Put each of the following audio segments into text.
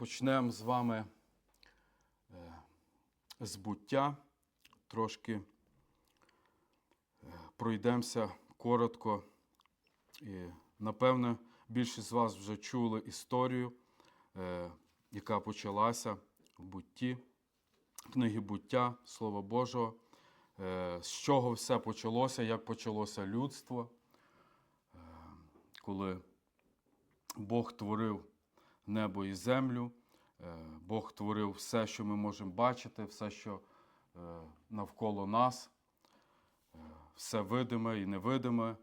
почнемо з вами е, з буття. Трошки е, пройдемося коротко. І, напевне, більшість з вас вже чули історію, е, яка почалася в бутті, книги буття, Слова Божого, з чого все почалося, як почалося людство, коли Бог творив небо і землю, е, Бог творив все, що ми можемо бачити, все, що е, навколо нас, е, все видиме і невидиме.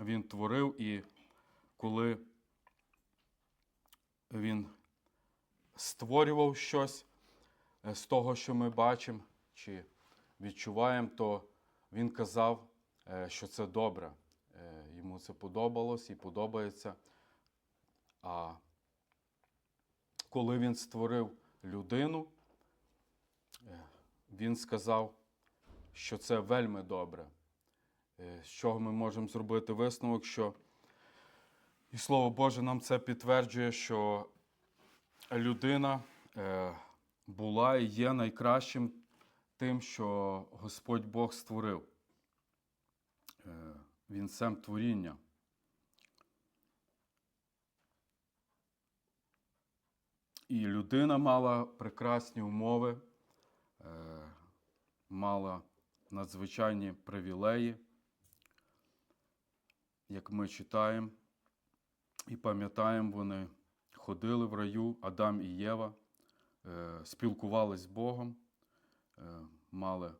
Він творив, і коли він створював щось з того, що ми бачимо чи відчуваємо, то він казав, що це добре. Йому це подобалось і подобається. А коли він створив людину, е, він сказав, що це вельми добре. Е, З чого ми можемо зробити висновок, що і Слово Боже нам це підтверджує, що людина е, була і є найкращим тим, що Господь Бог створив. Він сам творіння. І людина мала прекрасні умови, е, мала надзвичайні привілеї, як ми читаємо і пам'ятаємо, вони ходили в раю, Адам і Єва, е, спілкувались з Богом, е, мали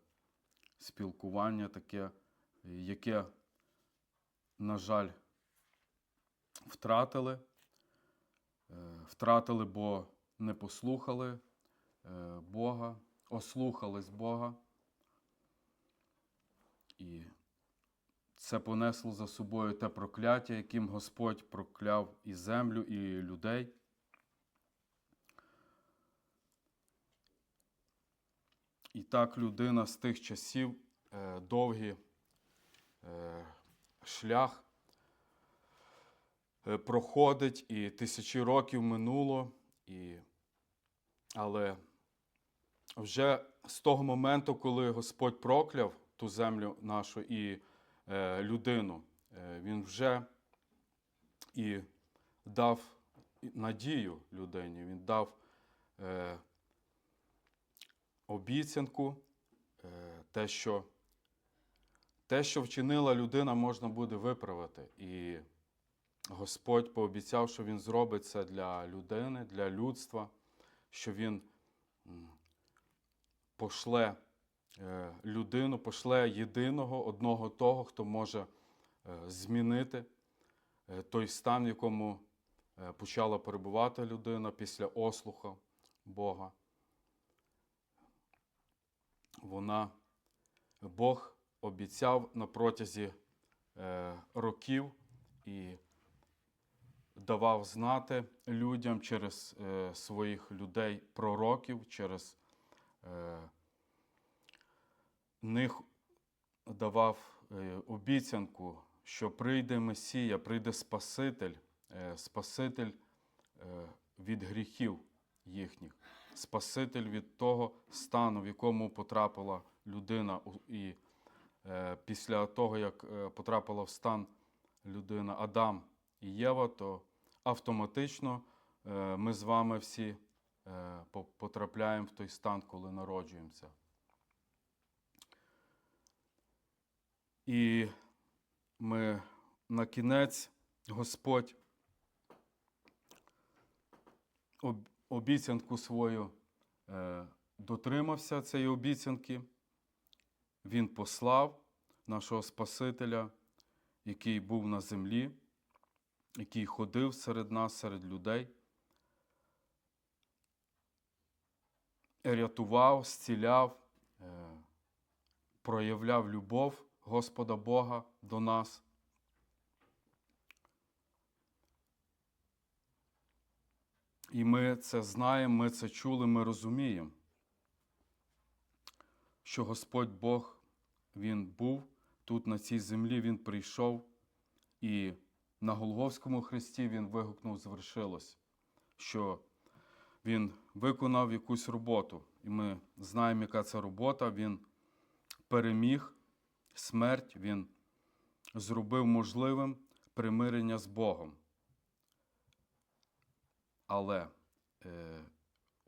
спілкування таке, яке, на жаль, втратили. Втратили, бо не послухали е, Бога, ослухались Бога. І це понесло за собою те прокляття, яким Господь прокляв і землю, і людей. І так людина з тих часів е, довгий е, шлях проходить, і тисячі років минуло, і... але вже з того моменту, коли Господь прокляв ту землю нашу і е, людину, е, Він вже і дав надію людині, Він дав е, обіцянку, е, те, що те, що вчинила людина, можна буде виправити. І Господь пообіцяв, що Він зробить це для людини, для людства, що Він пошле е, людину, пошле єдиного, одного того, хто може е, змінити е, той стан, в якому почала перебувати людина після ослуха Бога. Вона, Бог обіцяв на протязі років і давав знати людям через е, своїх людей, пророків, через е, них давав е, обіцянку, що прийде Месія, прийде Спаситель, е, Спаситель е, від гріхів їхніх, Спаситель від того стану, в якому потрапила людина. І е, після того, як е, потрапила в стан людина Адам і Єва, то автоматично е, ми з вами всі е, потрапляємо в той стан, коли народжуємося. І ми на кінець Господь обіцянку свою е, дотримався цієї обіцянки. Він послав нашого Спасителя, який був на землі, який ходив серед нас, серед людей, рятував, зціляв, е, проявляв любов Господа Бога до нас. І ми це знаємо, ми це чули, ми розуміємо, що Господь Бог, Він був тут, на цій землі, Він прийшов, і на Голговському хресті Він вигукнув, звершилось, що він виконав якусь роботу. І ми знаємо, яка це робота. Він переміг смерть, він зробив можливим примирення з Богом. Але е,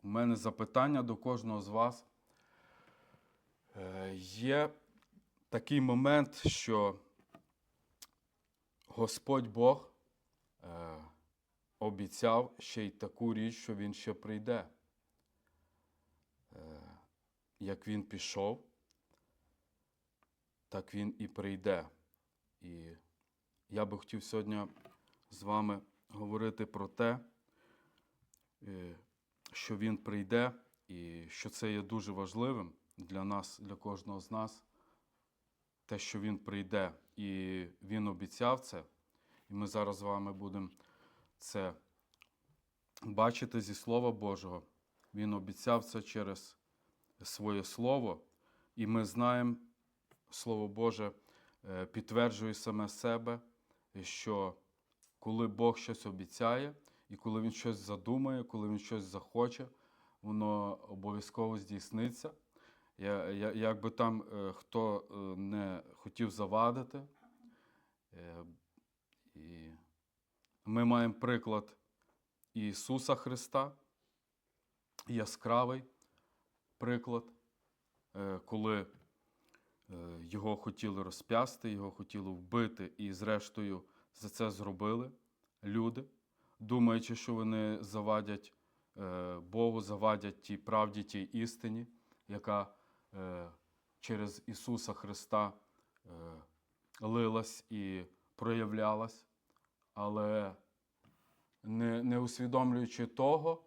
у мене запитання до кожного з вас. Е, є такий момент, що Господь Бог е, обіцяв ще й таку річ, що Він ще прийде. Е, як Він пішов, так Він і прийде. І я би хотів сьогодні з вами говорити про те, е, що Він прийде, і що це є дуже важливим для нас, для кожного з нас, те, що Він прийде. І Він обіцяв це. І ми зараз з вами будемо це бачити зі Слова Божого. Він обіцяв це через своє Слово, і ми знаємо, Слово Боже е, підтверджує саме себе, що коли Бог щось обіцяє, і коли Він щось задумає, коли Він щось захоче, воно обов'язково здійсниться. Я, я, як би там е, хто е, не хотів завадити, е, і ми маємо приклад Ісуса Христа, яскравий приклад, коли його хотіли розп'ясти, його хотіли вбити, і, зрештою, за це зробили люди, думаючи, що вони завадять Богу, завадять тій правді, тій істині, яка через Ісуса Христа е, лилась і проявлялась, але не, не усвідомлюючи того,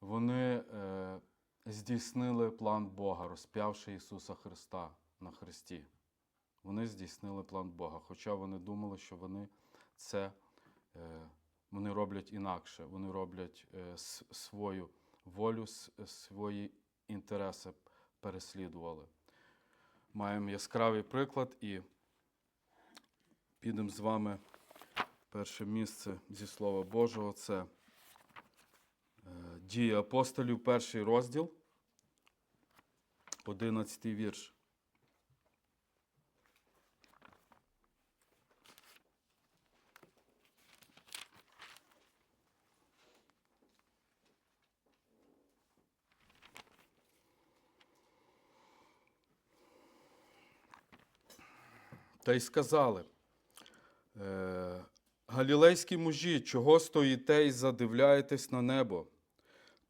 вони е, здійснили план Бога, розп'явши Ісуса Христа на Христі. Вони здійснили план Бога, хоча вони думали, що вони це е, вони роблять інакше, вони роблять е, свою волю, свої інтереси переслідували. Маємо яскравий приклад і підемо з вами перше місце зі Слова Божого. Це е, Дії апостолів, перший розділ, 11 вірш. Та й сказали, е, Галілейські мужі, чого стоїте і задивляєтесь на небо?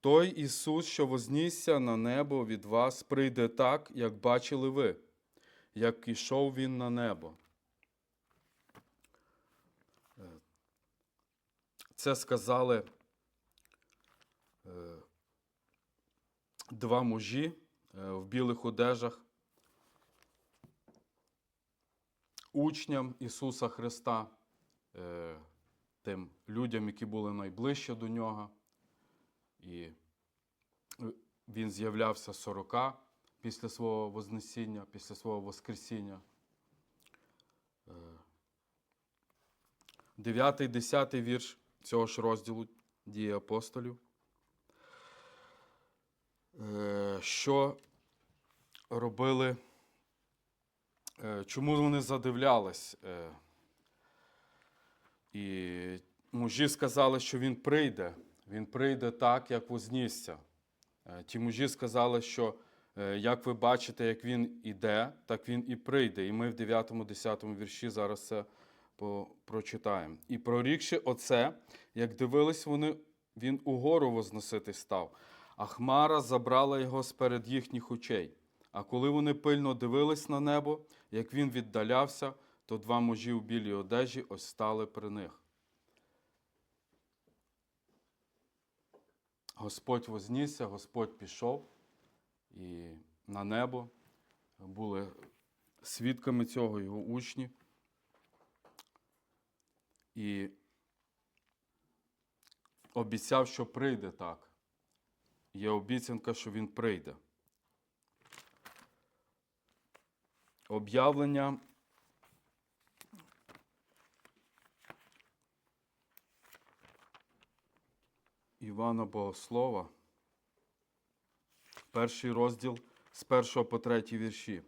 Той Ісус, що вознісся на небо від вас, прийде так, як бачили ви, як ішов Він на небо. Е, Це сказали е, два мужі в білих одежах, учням Ісуса Христа, е, тим людям, які були найближче до Нього. І Він з'являвся 40 після свого Вознесіння, після свого Воскресіння. Е, Дев'ятий, десятий вірш цього ж розділу дії апостолів. Е, Що робили Чому вони задивлялись? Е, І мужі сказали, що він прийде. Він прийде так, як вознісся. Е, Ті мужі сказали, що е, як ви бачите, як він іде, так він і прийде. І ми в 9-10 вірші зараз це прочитаємо. І прорікши оце, як дивились вони, він угору возносити став, а хмара забрала його сперед їхніх очей. А коли вони пильно дивились на небо, як він віддалявся, то два мужі в білій одежі ось стали при них. Господь вознісся, Господь пішов і на небо були свідками цього його учні. І обіцяв, що прийде так. Є обіцянка, що він прийде. Об'явлення Івана Богослова, перший розділ з 1 по 3 вірші.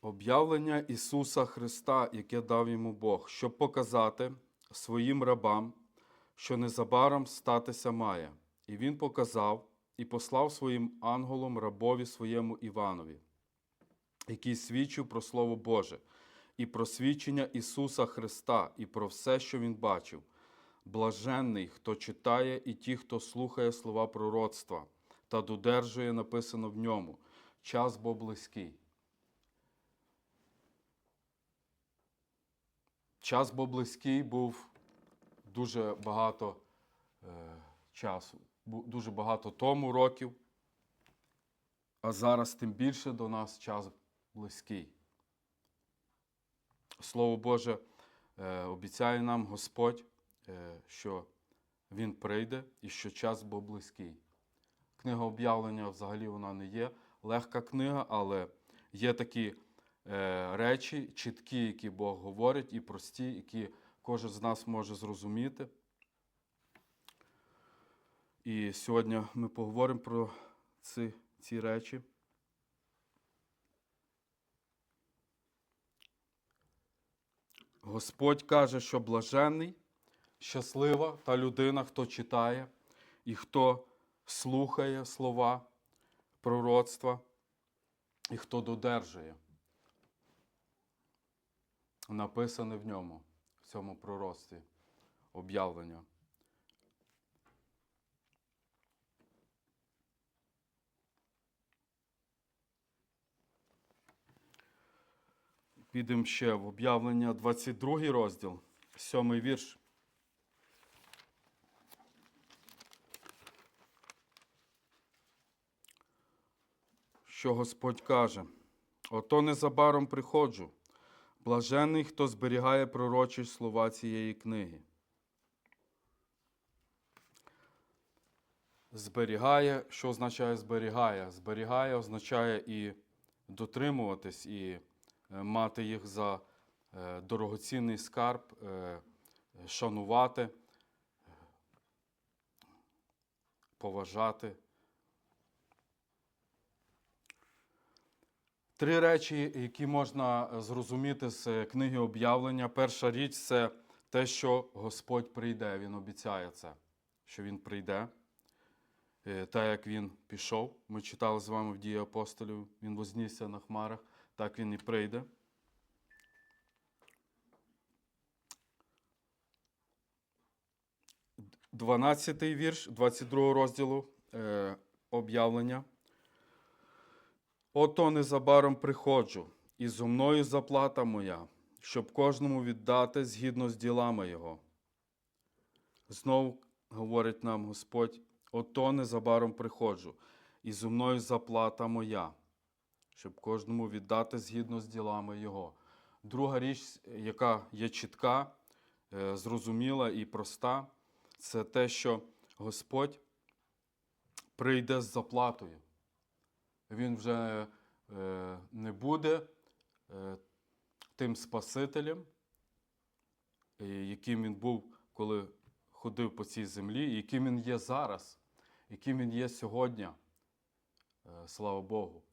Об'явлення Ісуса Христа, яке дав йому Бог, щоб показати своїм рабам, що незабаром статися має. І він показав і послав своїм ангелом рабові своєму Іванові, який свідчив про Слово Боже, і про свідчення Ісуса Христа, і про все, що Він бачив. Блаженний, хто читає, і ті, хто слухає слова пророцтва та додержує написано в ньому. Час бо близький. Час бо близький був дуже багато е, часу, дуже багато тому років, а зараз тим більше до нас час близький. Слово Боже е, обіцяє нам Господь, е, що Він прийде і що час був близький. Книга об'явлення взагалі вона не є легка книга, але є такі е, речі, чіткі, які Бог говорить, і прості, які кожен з нас може зрозуміти. І сьогодні ми поговоримо про ці, ці речі. Господь каже, що блаженний, щаслива та людина, хто читає і хто слухає слова пророцтва, і хто додержує написане в ньому, в цьому пророцтві, об'явлення. Підемо ще в об'явлення 22 розділ, 7 вірш. Що Господь каже: Ото незабаром приходжу, блажений, хто зберігає пророчі слова цієї книги. Зберігає, що означає зберігає? Зберігає означає і дотримуватись, і мати їх за е, дорогоцінний скарб, е, шанувати, е, поважати. Три речі, які можна е, зрозуміти з е, книги об'явлення. Перша річ це те, що Господь прийде. Він обіцяє це, що Він прийде. Е, Так як він пішов, ми читали з вами в дії апостолів, він вознісся на хмарах, так він і прийде. Дванадцятий вірш 22 розділу е, об'явлення. Ото незабаром приходжу, і зо мною заплата моя, щоб кожному віддати згідно з ділами його. Знову говорить нам Господь, ото незабаром приходжу, і зо мною заплата моя, щоб кожному віддати згідно з ділами його. Друга річ, яка є чітка, е, зрозуміла і проста, це те, що Господь прийде з заплатою. Він вже е, не буде е, тим Спасителем, яким він був, коли ходив по цій землі, яким він є зараз, яким він є сьогодні, слава Богу,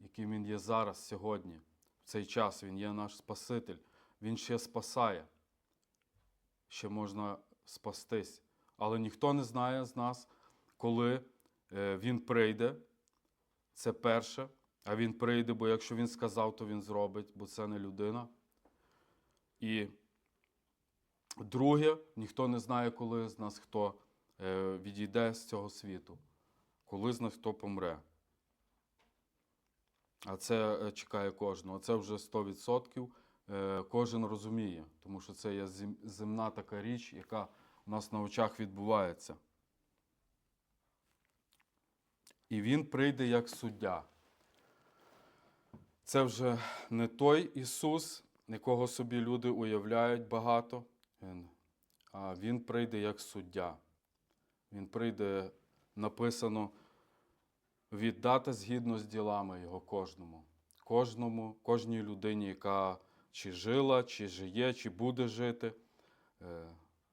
яким він є зараз, сьогодні, в цей час він є наш Спаситель, Він ще спасає, ще можна спастись. Але ніхто не знає з нас, коли е, він прийде. Це перше. А він прийде, бо якщо він сказав, то він зробить, бо це не людина. І друге, ніхто не знає, коли з нас хто е, відійде з цього світу, коли з нас хто помре. А це е, чекає кожного. Це вже 100% е, кожен розуміє, тому що це є земна така річ, яка у нас на очах відбувається. І він прийде як суддя. Це вже не той Ісус, якого собі люди уявляють багато, а Він прийде як суддя. Він прийде, написано, віддати згідно з ділами Його кожному. Кожному, кожній людині, яка чи жила, чи жиє, чи буде жити. Е,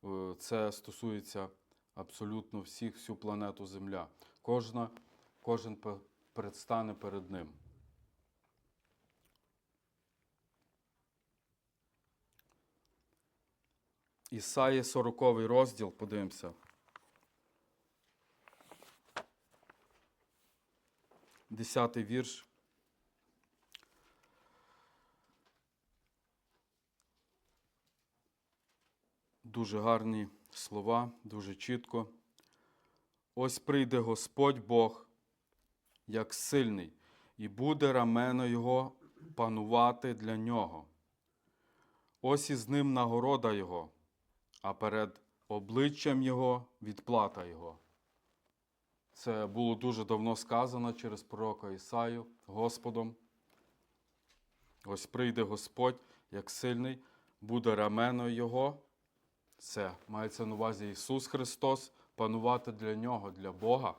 Е, Це стосується абсолютно всіх, всю планету Земля. Кожна, кожен предстане перед ним. Ісаї 40 розділ, подивимося. Десятий вірш. Дуже гарні слова, дуже чітко. Ось прийде Господь Бог, як сильний, і буде рамено Його панувати для нього. Ось із ним нагорода Його, а перед обличчям Його відплата Його. Це було дуже давно сказано через пророка Ісаю Господом. Ось прийде Господь, як сильний, буде рамено Його. Це мається на увазі Ісус Христос, панувати для Нього, для Бога.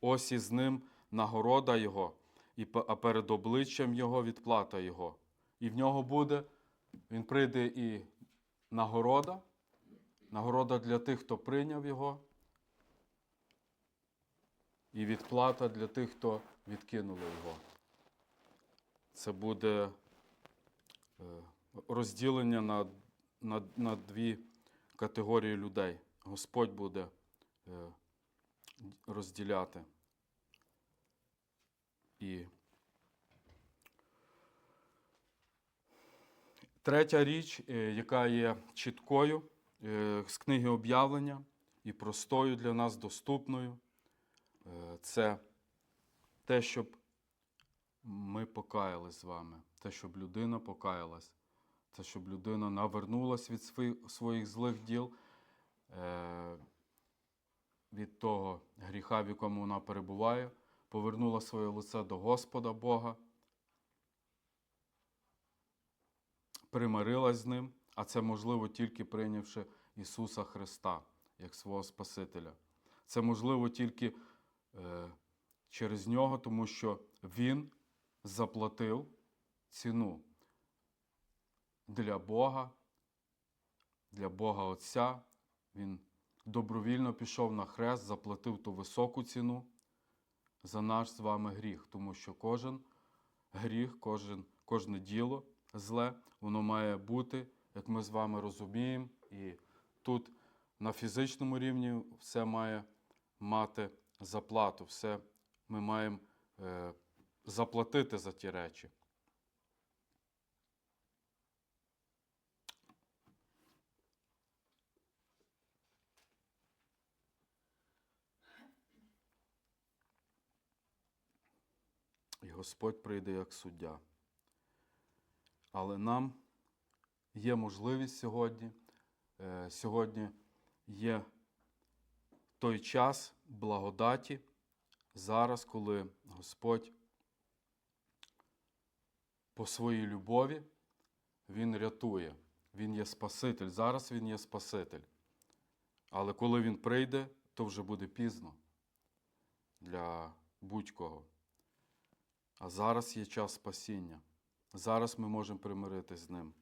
Ось із ним нагорода Його, а перед обличчям Його відплата Його. І в нього буде, Він прийде і нагорода, нагорода для тих, хто прийняв Його, і відплата для тих, хто відкинули Його. Це буде е, розділення на, на, на дві категорії людей. Господь буде е, розділяти. І третя річ, е, яка є чіткою з книги об'явлення і простою для нас доступною, це те, щоб ми покаялись з вами, те, щоб людина покаялась, це щоб людина навернулась від своїх, злих діл, е, від того гріха, в якому вона перебуває, повернула своє лице до Господа Бога, примирилась з ним, а це можливо тільки прийнявши Ісуса Христа як свого Спасителя. Це можливо тільки е, через нього, тому що Він заплатив ціну для Бога, для Бога Отця. Він добровільно пішов на хрест, заплатив ту високу ціну за наш з вами гріх, тому що кожен гріх, кожен, кожне діло зле, воно має бути, як ми з вами розуміємо, і тут на фізичному рівні все має мати заплату, все ми маємо е, заплатити за ті речі. І Господь прийде як суддя. Але нам є можливість сьогодні, е, сьогодні є той час благодаті, зараз, коли Господь по своїй любові Він рятує. Він є Спаситель. Зараз Він є Спаситель. Але коли Він прийде, то вже буде пізно для будь-кого. А зараз є час спасіння. Зараз ми можемо примиритись з ним.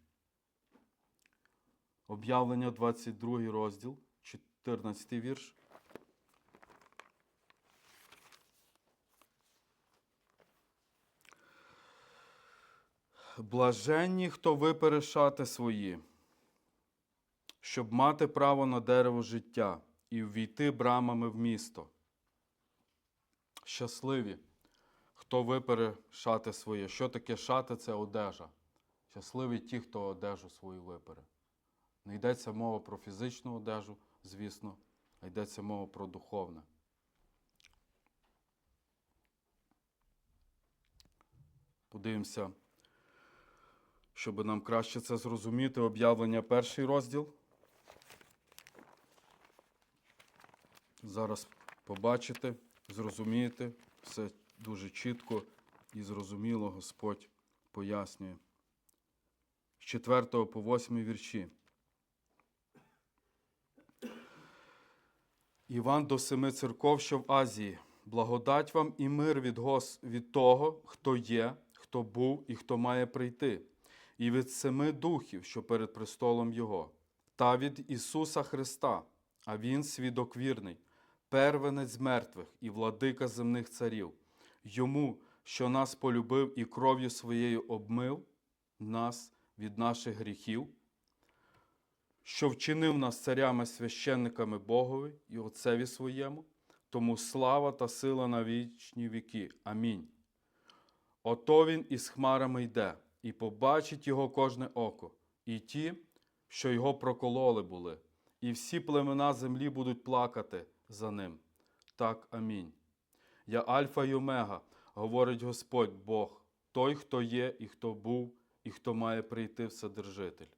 Об'явлення 22 розділ, 14 вірш. Блаженні, хто випере шати свої, щоб мати право на дерево життя і ввійти брамами в місто. Щасливі, хто випере шати своє. Що таке шати? Це одежа. Щасливі ті, хто одежу свою випере. Не йдеться мова про фізичну одежу, звісно, а йдеться мова про духовне. Подивимося, щоб нам краще це зрозуміти, об'явлення перший розділ. Зараз побачите, зрозумієте, все дуже чітко і зрозуміло Господь пояснює. З 4 по 8 вірші. Іван до семи церков, що в Азії. Благодать вам і мир від, Гос... від того, хто є, хто був і хто має прийти, і від семи духів, що перед престолом Його, та від Ісуса Христа, а Він свідок вірний, первенець мертвих і владика земних царів, йому, що нас полюбив і кров'ю своєю обмив нас від наших гріхів, що вчинив нас царями священниками Богові і Отцеві своєму, тому слава та сила на вічні віки. Амінь. Ото він із хмарами йде, і побачить його кожне око, і ті, що його прокололи були, і всі племена землі будуть плакати за ним. Так, амінь. Я Альфа й Омега, говорить Господь Бог, той, хто є, і хто був, і хто має прийти Вседержитель.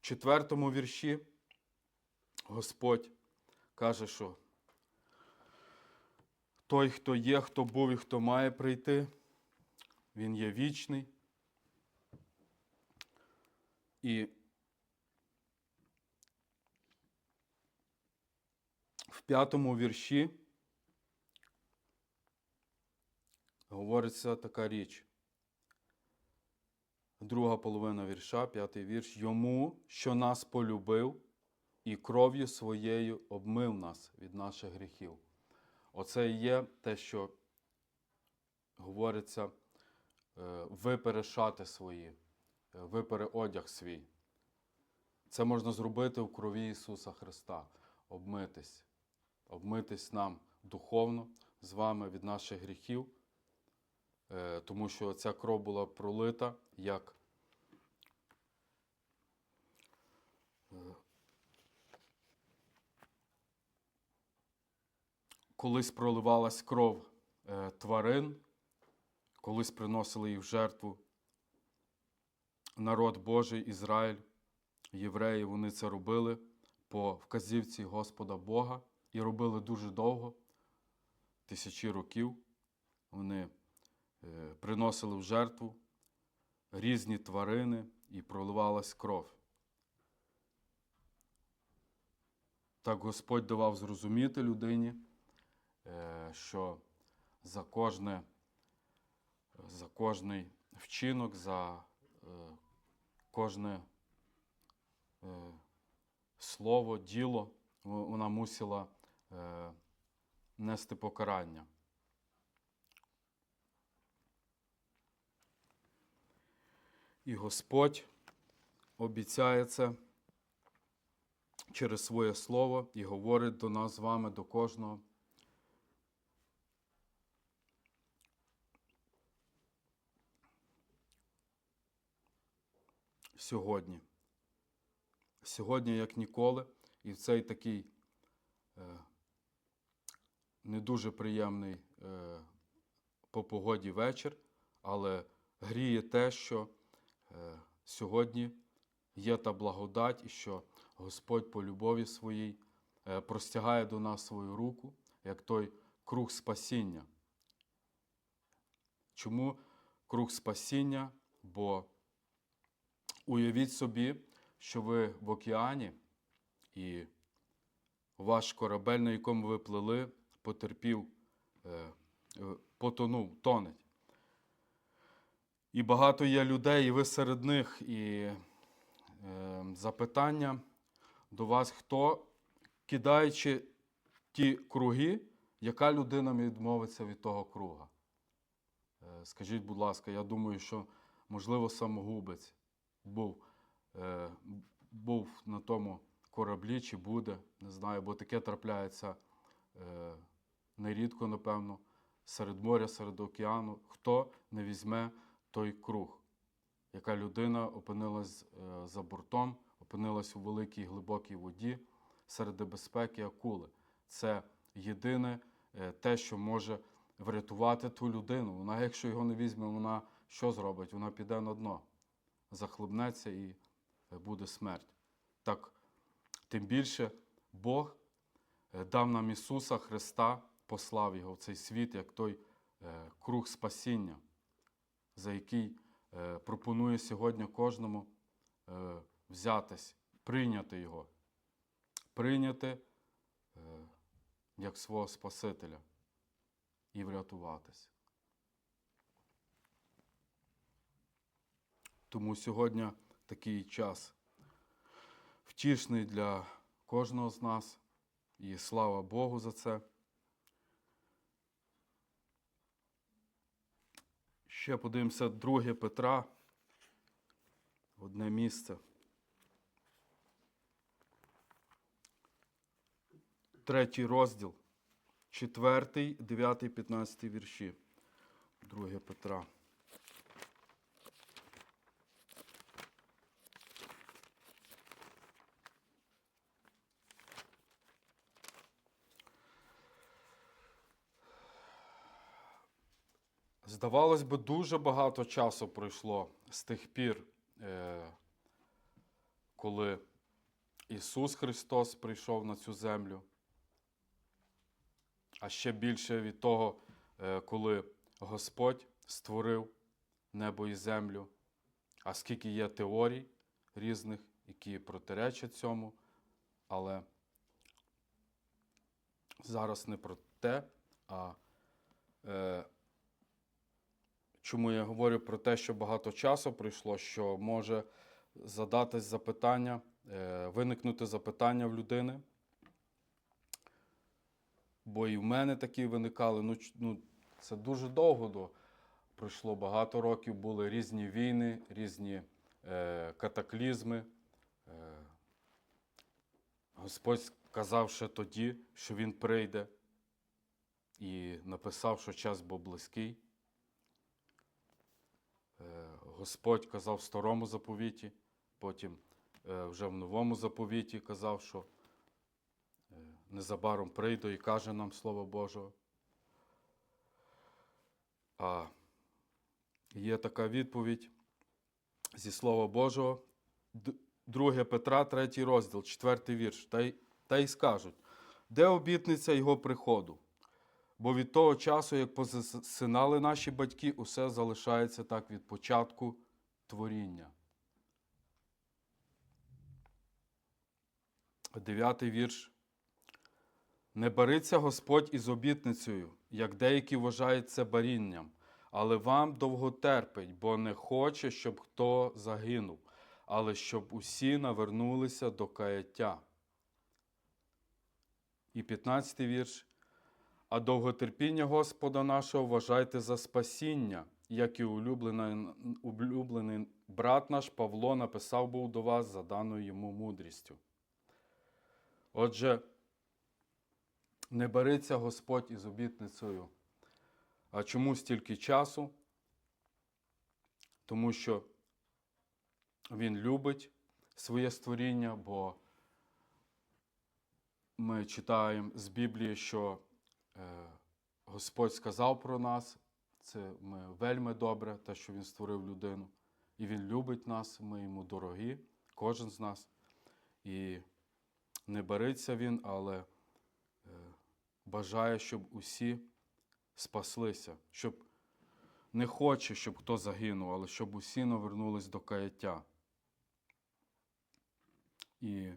В четвертому вірші Господь каже, що той, хто є, хто був і хто має прийти, він є вічний. І в п'ятому вірші говориться така річ. Друга половина вірша, п'ятий вірш. Йому, що нас полюбив, і кров'ю своєю обмив нас від наших гріхів. Оце і є те, що говориться, випере шати свої, е, випере одяг свій. Це можна зробити в крові Ісуса Христа, обмитись, обмитись нам духовно з вами від наших гріхів, е, тому що ця кров була пролита як е, колись проливалась кров е, тварин, колись приносили їх в жертву. Народ Божий, Ізраїль, євреї, вони це робили по вказівці Господа Бога і робили дуже довго, тисячі років. Вони е, приносили в жертву різні тварини і проливалась кров. Так Господь давав зрозуміти людині, е, що за кожне, за кожний вчинок, за е, кожне е, слово, діло вона мусила е, нести покарання. І Господь обіцяє це через своє слово і говорить до нас з вами, до кожного. Сьогодні. Сьогодні, як ніколи, і в цей такий е, не дуже приємний е, по погоді вечір, але гріє те, що е, сьогодні є та благодать, і що Господь по любові своїй е, простягає до нас свою руку, як той круг спасіння. Чому круг спасіння? Бо уявіть собі, що ви в океані, і ваш корабель, на якому ви плили, потерпів, е, е, потонув, тонеть. І багато є людей, і ви серед них. І е, запитання до вас, хто, кидаючи ті круги, яка людина відмовиться від того круга? Скажіть, будь ласка, я думаю, що, можливо, самогубець був, е, був на тому кораблі чи буде, не знаю, бо таке трапляється е, нерідко, напевно, серед моря, серед океану. Хто не візьме той круг? Яка людина опинилась е, за бортом, опинилась у великій глибокій воді серед небезпеки акули. Це єдине е, те, що може врятувати ту людину. Вона, якщо його не візьме, вона що зробить? Вона піде на дно, захлебнеться і е, буде смерть. Так, тим більше Бог е, дав нам Ісуса Христа, послав Його в цей світ, як той е, круг спасіння, за який пропонує сьогодні кожному взятись, прийняти Його, прийняти як свого Спасителя і врятуватись. Тому сьогодні такий час втішний для кожного з нас. І слава Богу за це. Ще подивимося 2 Петра. Одне місце. Третій розділ. Четвертий, дев'ятий, п'ятнадцятий вірші. 2 Петра. Здавалось би, дуже багато часу пройшло з тих пір, е, коли Ісус Христос прийшов на цю землю. А ще більше від того, е, коли Господь створив небо і землю. А скільки є теорій різних, які протиречать цьому, але зараз не про те, а е, чому я говорю про те, що багато часу пройшло, що може задатись запитання, е, виникнути запитання в людини. Бо і в мене такі виникали. Ну, ну, це дуже довго до, пройшло багато років, були різні війни, різні е, катаклізми. Е, Господь сказав ще тоді, що Він прийде, і написав, що час був близький. Е, Господь казав в старому заповіті, потім е, вже в новому заповіті казав, що е, незабаром прийде і каже нам Слово Божого. А є така відповідь зі Слова Божого, 2 Петра, 3 розділ, 4 вірш. Та й, та й скажуть, де обітниця його приходу? Бо від того часу, як позасинали наші батьки, усе залишається так від початку творіння. Дев'ятий вірш. Не бариться Господь із обітницею, як деякі вважають це барінням, але вам довго терпить, бо не хоче, щоб хто загинув, але щоб усі навернулися до каяття. І 15 вірш. А довготерпіння Господа нашого вважайте за спасіння, як і улюблений, улюблений брат наш Павло написав був до вас за даною йому мудрістю. Отже, не бериться Господь із обітницею. А чому стільки часу? Тому що Він любить своє створіння, бо ми читаємо з Біблії, що Господь сказав про нас, це ми вельми добре, те, що Він створив людину. І Він любить нас, ми йому дорогі, кожен з нас. І не бариться він, але е, бажає, щоб усі спаслися, щоб не хоче, щоб хто загинув, але щоб усі навернулись до каяття. І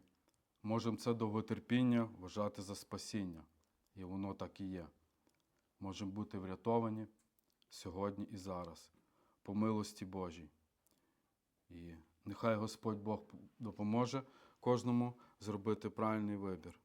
можемо це довготерпіння вважати за спасіння. І воно так і є. Можемо бути врятовані сьогодні і зараз, по милості Божій. І нехай Господь Бог допоможе кожному зробити правильний вибір.